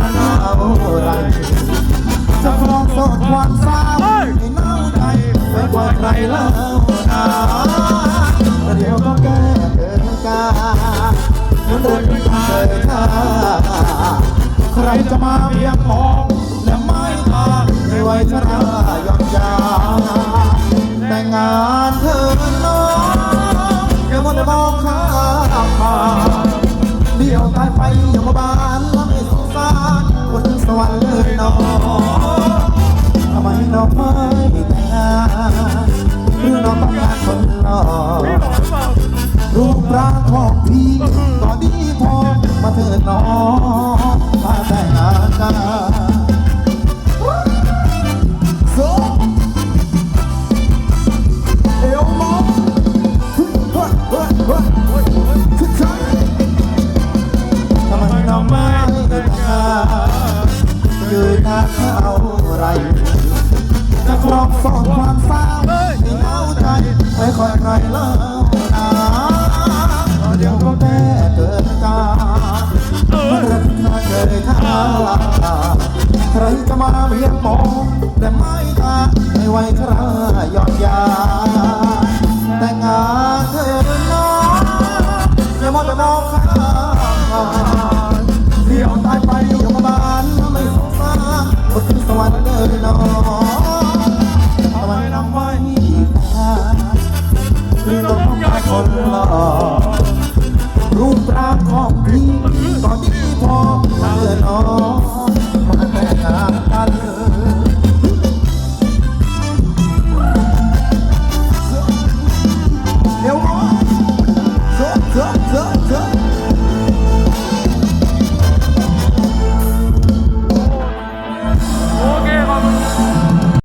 งงานจะอยู่นานเท่าไรจะครองโสดความเศร้าให้เน่าใจไม่กว่าใครแล้วนะเดี๋ยวก็แก้เกินกาเหมือนเดินเคยท่าใครจะมาเบียงมอง ยน้องทำไมน้องไม่แต่งงานหรือน้องต้องการคนหล่อรูปร่างของพี่ตอนนี้พอมาเถิดน้อง ไรจะครองสองความเศร้าที่เอาใจไม่ค่อยใครเล่านะเดี๋ยวก็แก้เกิดกาเรื่องน่าเคยท้าลาใครจะมาเรียกมองแต่ไม่ตาให้ไหวคราหยอดยา แต่งานเธอน้องอย่ามองแต่มองข้า Lord,